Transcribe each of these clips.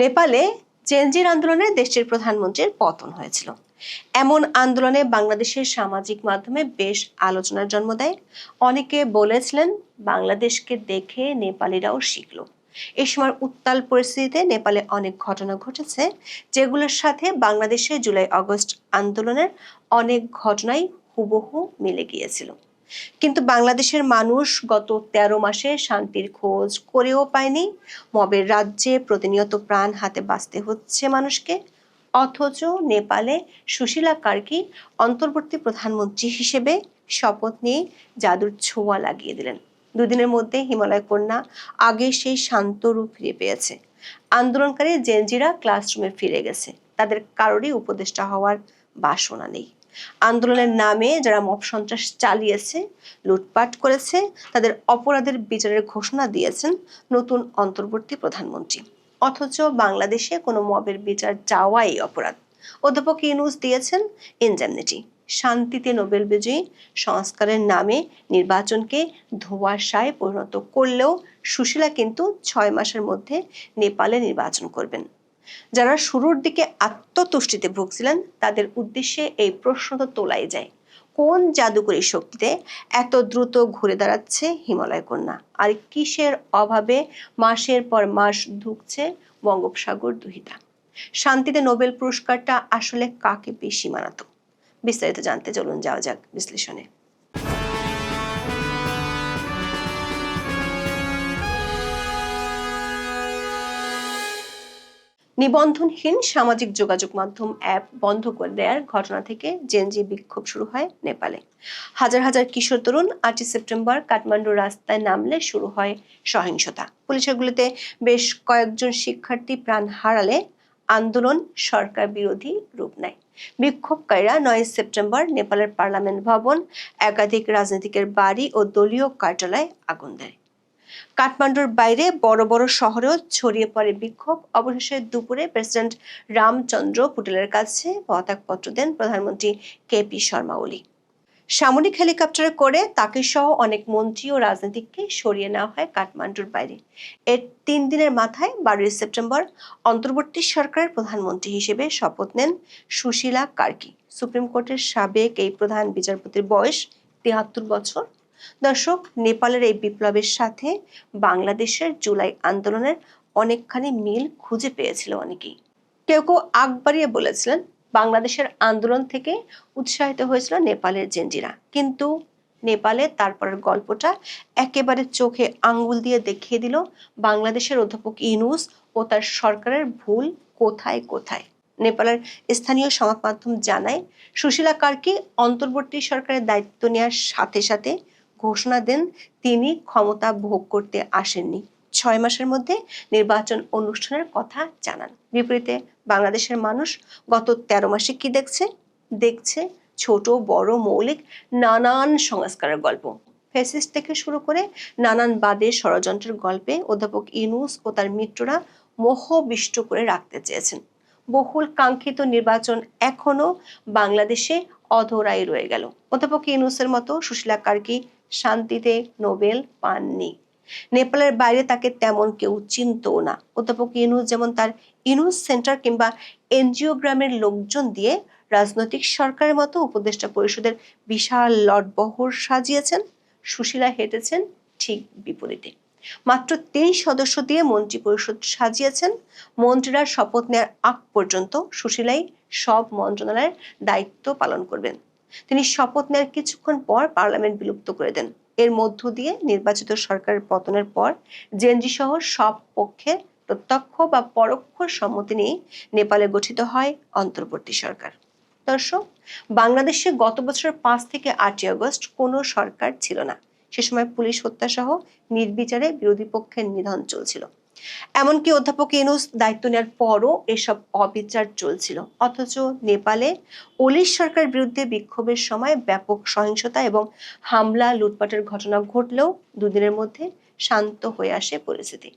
নেপালে জেনজির আন্দোলনে দেশটির প্রধানমন্ত্রীর পতন হয়েছিল। এমন আন্দোলনে বাংলাদেশের সামাজিক মাধ্যমে বেশ আলোচনার জন্ম দেয়। অনেকে বলেছিলেন, বাংলাদেশকে দেখে নেপালিরাও শিখল। এই সময় উত্তাল পরিস্থিতিতে নেপালে অনেক ঘটনা ঘটেছে, যেগুলোর সাথে বাংলাদেশে জুলাই অগস্ট আন্দোলনের অনেক ঘটনাই হুবহু মিলে গিয়েছিল। কিন্তু বাংলাদেশের মানুষ গত ১৩ মাসে শান্তির খোঁজ করেও পায়নি। মবের রাজ্যে প্রতিনিয়ত প্রাণ হাতে বাঁচতে হচ্ছে মানুষকে। অথচ নেপালে সুশীলা কার্কি অন্তর্বর্তী প্রধানমন্ত্রী হিসেবে শপথ নিয়ে জাদুর ছোঁয়া লাগিয়ে দিলেন। দুদিনের মধ্যে হিমালয় কন্যা আগে সেই শান্ত রূপ ফিরে পেয়েছে। আন্দোলনকারী জেনজিরা ক্লাসরুমে ফিরে গেছে। তাদের কারোরই উপদেষ্টা হওয়ার বাসনা নেই। আন্দোলনের নামে যারা মব সন্ত্রাস চালিয়েছে, লুটপাট করেছে, তাদের অপরাধের বিচারের ঘোষণা দিয়েছেন নতুন অন্তর্বর্তী প্রধানমন্ত্রী। অথচ বাংলাদেশে কোনো মবের বিচার চাওয়াই অপরাধ। অধ্যাপক ইউনুস দিয়েছেন ইনজেমনিটি। শান্তিতে নোবেল বিজয়ী সংস্কারের নামে নির্বাচনকে ধোঁয়াশায় পরিণত করলেও সুশীলা কিন্তু ছয় মাসের মধ্যে নেপালে নির্বাচন করবেন। যারা শুরুর দিকে আত্মতুষ্টিতে ভুগছিলেন, তাদের উদ্দেশ্যে এই প্রশ্ন তো তোলাই যায়। কোন জাদুকরী শক্তিতে এত দ্রুত ঘুরে দাঁড়াচ্ছে হিমালয় কন্যা? আর কিসের অভাবে মাসের পর মাস ধুকছে বঙ্গোপসাগর দুহিতা? শান্তিতে নোবেল পুরস্কারটা আসলে কাকে বেশি মানাতো? বিস্তারিত জানতে চলুন, যাওয়া যাক বিশ্লেষণে। নিবন্ধনহীন সামাজিক যোগাযোগ মাধ্যম অ্যাপ বন্ধ করে দেওয়ার ঘটনা থেকে জেনজি বিক্ষোভ শুরু হয় নেপালে। হাজার হাজার কিশোর তরুণ আটই সেপ্টেম্বর কাঠমান্ডু রাস্তায় নামলে শুরু হয় সহিংসতা। পুলিশের গুলিতে বেশ কয়েকজন শিক্ষার্থী প্রাণ হারালে আন্দোলন সরকার বিরোধী রূপ নেয়। বিক্ষোভকারীরা নয় সেপ্টেম্বর নেপালের পার্লামেন্ট ভবন, একাধিক রাজনীতিকের বাড়ি ও দলীয় কার্যালয়ে আগুন দেয়। কাঠমান্ডুর বাইরে বড় বড় শহরেও ছড়িয়ে পড়ে বিক্ষোভ। অবশেষে দুপুরে প্রেসিডেন্ট রামচন্দ্র পুটিলের কাছে পদত্যাগপত্র দেন প্রধানমন্ত্রী কেপি শর্মা ওলি। সামরিক হেলিকপ্টারে করে তাকে সহ অনেক মন্ত্রী ও রাজনীতিককে সরিয়ে নেওয়া হয় কাঠমান্ডুর বাইরে। এর তিন দিনের মাথায় বারোই সেপ্টেম্বর অন্তর্বর্তী সরকারের প্রধানমন্ত্রী হিসেবে শপথ নেন সুশীলা কার্কি। সুপ্রিম কোর্টের সাবেক এই প্রধান বিচারপতির বয়স তিয়াত্তর বছর। দর্শক, নেপালের এই বিপ্লবের সাথে বাংলাদেশের জুলাই আন্দোলনের অনেকখানি মিল খুঁজে পেয়েছিল অনেকেই। কেউ কেউ আগ বাড়িয়ে বলেছিলেন, বাংলাদেশের আন্দোলন থেকে উৎসাহিত হয়েছিল নেপালের জেনজিরা। কিন্তু নেপালে তারপরের গল্পটা একেবারে চোখে আঙ্গুল দিয়ে দেখিয়ে দিল বাংলাদেশের অধ্যাপক ইনুস ও তার সরকারের ভুল কোথায় কোথায়। নেপালের স্থানীয় সংবাদ মাধ্যম জানায়, সুশীলা কার্কি অন্তর্বর্তী সরকারের দায়িত্ব নেওয়ার সাথে সাথে ঘোষণা দেন তিনি ক্ষমতা ভোগ করতে আসেননি। ছয় মাসের মধ্যে নির্বাচন অনুষ্ঠানের কথা জানান। বিপরীতে বাংলাদেশের মানুষ গত তেরো মাসে কি দেখছে? দেখছে ছোট, বড়, মৌলিক, নানান সংস্কারের গল্প। ফেসিস থেকে শুরু করে নানান বাদে ষড়যন্ত্রের গল্পে অধ্যাপক ইনুস ও তার মিত্ররা মোহবিষ্ট করে রাখতে চেয়েছেন। বহুল কাঙ্ক্ষিত নির্বাচন এখনও বাংলাদেশে অধরাই রয়ে গেল। অধ্যাপক ইনুসের মতো সুশীলা কার্কি শান্তিতে নোবেল পাননি। নেপালের বাইরে তাকে তেমন কেউ চিনতও না। অধ্যাপক ইনুস যেমন তার ইনুস সেন্টার কিংবা এনজিও গ্রামের লোকজন দিয়ে রাজনৈতিক সরকারের মতো উপদেষ্টা পরিষদের বিশাল লটবহর সাজিয়েছেন সুশীলা হেঁটেছেন ঠিক বিপরীতে। মাত্র তিন সদস্য দিয়ে মন্ত্রী পরিষদ সাজিয়েছেন। মন্ত্রীরা শপথ নেওয়ার আগ পর্যন্ত সুশীলাই সব মন্ত্রণালয়ের দায়িত্ব পালন করবেন। তিনি শপথ নেওয়ার কিছুক্ষণ পর পার্লামেন্ট বিলুপ্ত করে দেন। এর মধ্য দিয়ে নির্বাচিত সরকারের পতনের পর জেনজি সহ সব পক্ষের প্রত্যক্ষ বা পরোক্ষ সম্মতি নিয়ে নেপালে গঠিত হয় অন্তর্বর্তী সরকার। দর্শক, বাংলাদেশে গত বছরের পাঁচ থেকে আটই আগস্ট কোনো সরকার ছিল না। সে সময় পুলিশ হত্যা সহ নির্বিচারে বিরোধী পক্ষের নিধন চলছিল। এমনকি অধ্যাপক ইনুস দায়িত্ব নেওয়ার পরও এসব অবিচার চলছিল। অথচ নেপালে ওলিশ সরকার বিরুদ্ধে বিক্ষোভের সময় ব্যাপক সহিংসতা এবং হামলা, লুটপাটের ঘটনা ঘটলেও দুদিনের মধ্যে শান্ত হয়ে আসে পরিস্থিতি।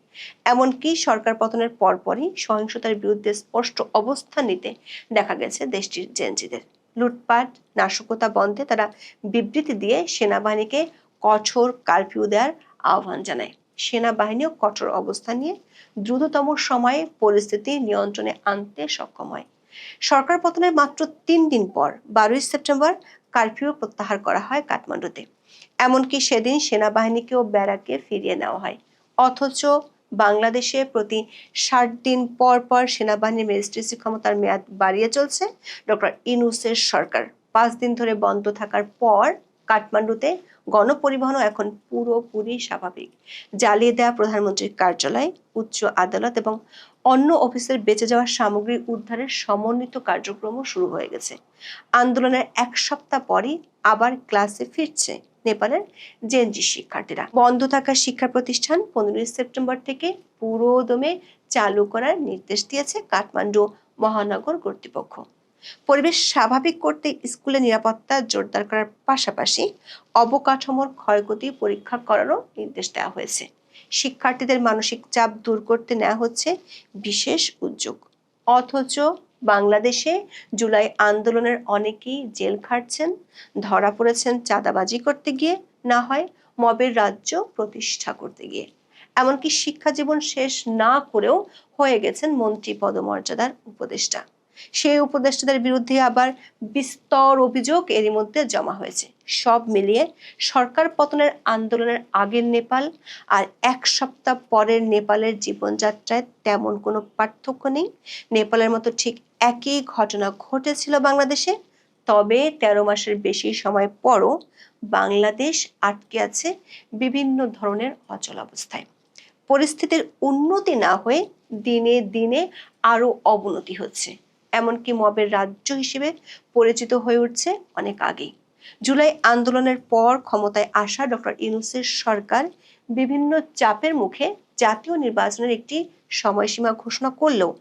এমনকি সরকার পতনের পরপরই সহিংসতার বিরুদ্ধে স্পষ্ট অবস্থান নিতে দেখা গেছে দেশটির জেনজিদের লুটপাট, নাশকতা বন্ধে তারা বিবৃতি দিয়ে সেনাবাহিনীকে কঠোর কারফিউ দেওয়ার আহ্বান জানায়। সেনাবাহিনীও কঠোর অবস্থান নিয়ে দ্রুততম সময়ে পরিস্থিতি নিয়ন্ত্রণে আনতে সক্ষম হয়। সরকার পতনের মাত্র তিন দিন পর বারোই সেপ্টেম্বর কারফিউ প্রত্যাহার করা হয় কাঠমান্ডুতে। এমনকি সেদিন সেনাবাহিনীকেও ব্যারাকে ফিরিয়ে নেওয়া হয়। অথচ বাংলাদেশে প্রতি ষাট দিন পর পর সেনাবাহিনীর ম্যাজিস্ট্রেসি ক্ষমতার মেয়াদ বাড়িয়ে চলছে। ডক্টর ইনুসের সরকার পাঁচ দিন ধরে বন্ধ থাকার পর কাঠমান্ডুতে গণপরিবহনও এখন পুরোপুরি স্বাভাবিক। জ্বালিয়ে দেওয়া প্রধানমন্ত্রীর কার্যালয়, উচ্চ আদালত এবং অন্য অফিসের বেঁচে যাওয়া সামগ্রী উদ্ধারের সমন্বিত কার্যক্রমও শুরু হয়ে গেছে। আন্দোলনের এক সপ্তাহ পরই আবার ক্লাসে ফিরছে নেপালের জেনজি শিক্ষার্থীরা। বন্ধ থাকা শিক্ষা প্রতিষ্ঠান পনেরোই সেপ্টেম্বর থেকে পুরোদমে চালু করার নির্দেশ দিয়েছে কাঠমান্ডু মহানগর কর্তৃপক্ষ। পরিবেশ স্বাভাবিক করতে স্কুলে নিরাপত্তা জোরদার করার পাশাপাশি অবকাঠামোর ক্ষয়ক্ষতি পরীক্ষা করারও নির্দেশ দেওয়া হয়েছে। শিক্ষার্থীদের মানসিক চাপ দূর করতে নেওয়া হচ্ছে বিশেষ উদ্যোগ। অথচ বাংলাদেশে জুলাই আন্দোলনের অনেকেই জেল খাটছেন, ধরা পড়েছেন চাঁদাবাজি করতে গিয়ে, না হয় মবের রাজ্য প্রতিষ্ঠা করতে গিয়ে। এমনকি শিক্ষা জীবন শেষ না করেও হয়ে গেছেন মন্ত্রী পদমর্যাদার উপদেষ্টা। সেই উপদেষ্টাদের বিরুদ্ধে আবার বিস্তর অভিযোগ এরই মধ্যে জমা হয়েছে। সব মিলিয়ে সরকার পতনের আন্দোলনের আগের নেপাল আর এক সপ্তাহ পরের নেপালের জীবনযাত্রায় তেমন কোনো পার্থক্য নেই। নেপালের মতো ঠিক একই ঘটনা ঘটেছিল বাংলাদেশে। তবে তেরো মাসের বেশি সময় পরও বাংলাদেশ আটকে আছে বিভিন্ন ধরনের অচল অবস্থায়। পরিস্থিতির উন্নতি না হয়ে দিনে দিনে আরও অবনতি হচ্ছে। এমনকি মবের রাজ্য হিসেবে পরিচিত হয়ে উঠছে অনেক আগেই। জুলাই আন্দোলনের পর ক্ষমতায় আসা ডক্টর ইউনুসের সরকার বিভিন্ন চাপের মুখে জাতীয় নির্বাচনের একটি সময়সীমা ঘোষণা করলেও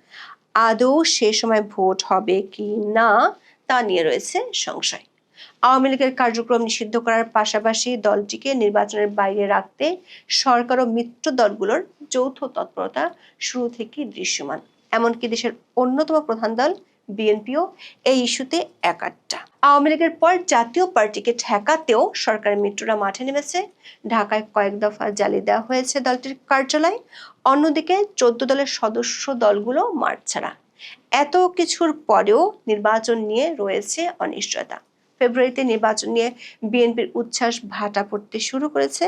আদৌ সে সময় ভোট হবে কি না তা নিয়ে রয়েছে সংশয়। আওয়ামী লীগের কার্যক্রম নিষিদ্ধ করার পাশাপাশি দলটিকে নির্বাচনের বাইরে রাখতে সরকার ও মিত্র দলগুলোর যৌথ তৎপরতা শুরু থেকেই দৃশ্যমান। এমনকি দেশের অন্যতম প্রধান দল, বিএনপিও এই ইস্যুতে একাট্টা। আওয়ামী লীগের পর জাতীয় পার্টিকে ঠেকাতেও সরকারের মিত্ররা মাঠে নেমেছে। ঢাকায় কয়েক দফা জ্বালিয়ে দেওয়া হয়েছে দলটির কার্যালয়। অন্যদিকে চোদ্দ দলের সদস্য দলগুলো মাঠ ছাড়া এত কিছুর পরেও নির্বাচন নিয়ে রয়েছে অনিশ্চয়তা। ফেব্রুয়ারিতে নির্বাচন নিয়ে বিএনপির উচ্ছ্বাস ভাটা পড়তে শুরু করেছে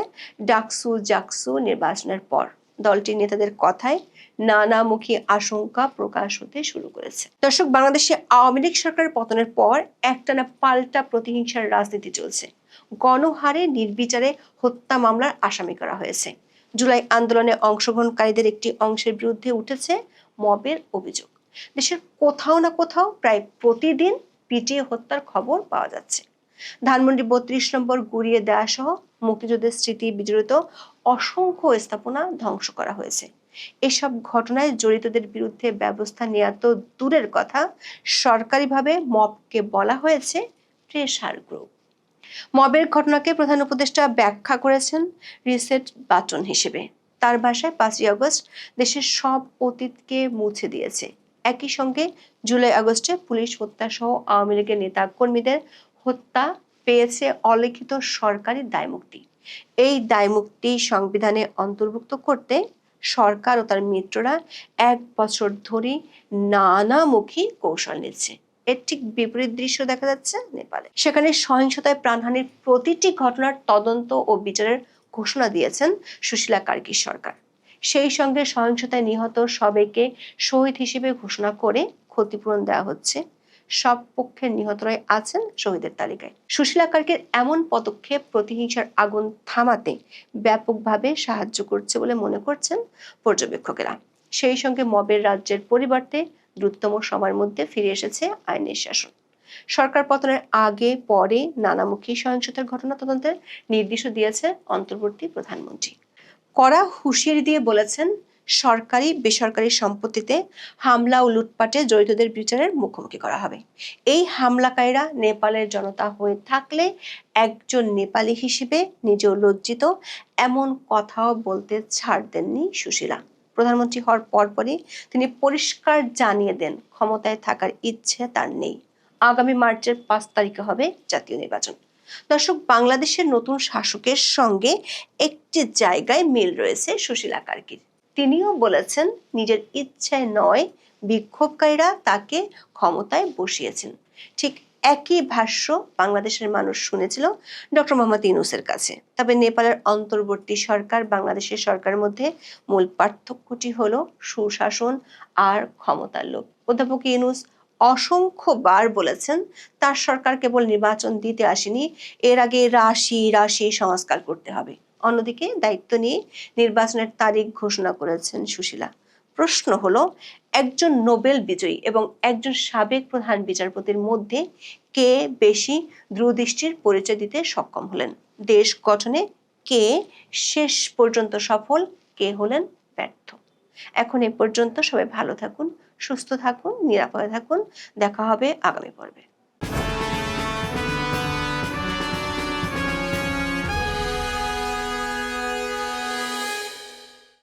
ডাকসু জাকসু নির্বাচনের পর। দলটির নেতাদের কথায় নানামুখী আশঙ্কা প্রকাশ হতে শুরু করেছে। দর্শক, বাংলাদেশে আওয়ামী লীগ সরকারের পতনের পর একটানা পাল্টা প্রতিহিংসার রাজনীতি চলছে। গণহারে নির্বিচারে হত্যা মামলার আসামি করা হয়েছে। জুলাই আন্দোলনে অংশগ্রহণকারীদের একটি অংশের বিরুদ্ধে উঠেছে মবের অভিযোগ। দেশের কোথাও না কোথাও প্রায় প্রতিদিন পিটিয়ে হত্যার খবর পাওয়া যাচ্ছে। ধানমন্ডি বত্রিশ নম্বর গুড়িয়ে দেওয়া সহ মুক্তিযুদ্ধের স্মৃতি বিজড়িত অসংখ্য স্থাপনা ধ্বংস করা হয়েছে। এসব ঘটনায় জড়িতদের বিরুদ্ধে ব্যবস্থা নেওয়া তো দূরের কথা। সরকারিভাবে মবকে বলা হয়েছে প্রেশার গ্রুপ। মবের ঘটনাকে প্রধান উপদেষ্টা ব্যাখ্যা করেছেন রিসেট বাটন হিসেবে। তার ভাষায় পাঁচই আগস্ট দেশের সব অতীতকে মুছে দিয়েছে। একই সঙ্গে জুলাই আগস্টে পুলিশ হত্যা সহ আওয়ামী লীগের নেতা কর্মীদের হত্যা পেয়েছে অলিখিত সরকারি দায়মুক্তি। এই দায়মুক্তি সংবিধানে অন্তর্ভুক্ত করতে সরকার ও তার মিত্ররা এক বছর ধরে নানামুখী কৌশল নিচ্ছে। এর ঠিক বিপরীত দৃশ্য দেখা যাচ্ছে নেপালে। সেখানে সহিংসতায় প্রাণহানির প্রতিটি ঘটনার তদন্ত ও বিচারের ঘোষণা দিয়েছেন সুশীলা কার্কি সরকার। সেই সঙ্গে সহিংসতায় নিহত সবাইকে শহীদ হিসেবে ঘোষণা করে ক্ষতিপূরণ দেওয়া হচ্ছে সব পক্ষের নিহতরাই আছেন শহীদের তালিকায়। সুশীলা কার্কের এমন পদক্ষেপ প্রতিহিংসার আগুন থামাতে ব্যাপকভাবে সাহায্য করছে বলে মনে করছেন পর্যবেক্ষকেরা। সেই সঙ্গে মবের রাজ্যের পরিবর্তে দ্রুততম সময়ের মধ্যে ফিরে এসেছে আইনের শাসন। সরকার পতনের আগে পরে নানামুখী সহিংসতার ঘটনা তদন্তের নির্দেশও দিয়েছে অন্তর্বর্তী প্রধানমন্ত্রী। কড়া হুঁশিয়ারি দিয়ে বলেছেন সরকারি, বেসরকারি সম্পত্তিতে হামলা ও লুটপাটে জড়িতদের বিচারের মুখোমুখি করা হবে। এই হামলাকারীরা নেপালের জনতা হয়ে থাকলে একজন নেপালি হিসেবে নিজেও লজ্জিত, এমন কথাও বলতে ছাড় দেননি সুশীলা। প্রধানমন্ত্রী হওয়ার পরপরই তিনি পরিষ্কার জানিয়ে দেন, ক্ষমতায় থাকার ইচ্ছে তার নেই। আগামী মার্চের পাঁচ তারিখে হবে জাতীয় নির্বাচন। দর্শক, বাংলাদেশের নতুন শাসকের সঙ্গে একটি জায়গায় মিল রয়েছে সুশীলা কার্কির। তিনিও বলেছেন, নিজের ইচ্ছায় নয়, বিক্ষোভকারীরা তাকে ক্ষমতায় বসিয়েছেন। ঠিক একই ভাষ্য বাংলাদেশের মানুষ শুনেছিল ডক্টর মোহাম্মদ ইউনুসের কাছে। তবে নেপালের অন্তর্বর্তী সরকার বাংলাদেশের সরকারের মধ্যে মূল পার্থক্যটি হলো সুশাসন আর ক্ষমতার লোভ। অধ্যাপক ইউনুস অসংখ্যবার বলেছেন, তার সরকার কেবল নির্বাচন দিতে আসেনি, এর আগে রাশি রাশি সংস্কার করতে হবে। অন্যদিকে দায়িত্ব নিয়ে নির্বাচনের তারিখ ঘোষণা করেছেন সুশীলা। প্রশ্ন হলো, একজন নোবেল বিজয়ী এবং একজন সাবেক প্রধান বিচারপতির মধ্যে কে বেশি দূরদৃষ্টির পরিচয় দিতে সক্ষম হলেন? দেশ গঠনে কে শেষ পর্যন্ত সফল, কে হলেন ব্যর্থ? এখন এ পর্যন্ত সবাই ভালো থাকুন, সুস্থ থাকুন, নিরাপদে থাকুন। দেখা হবে আগামী পর্বে।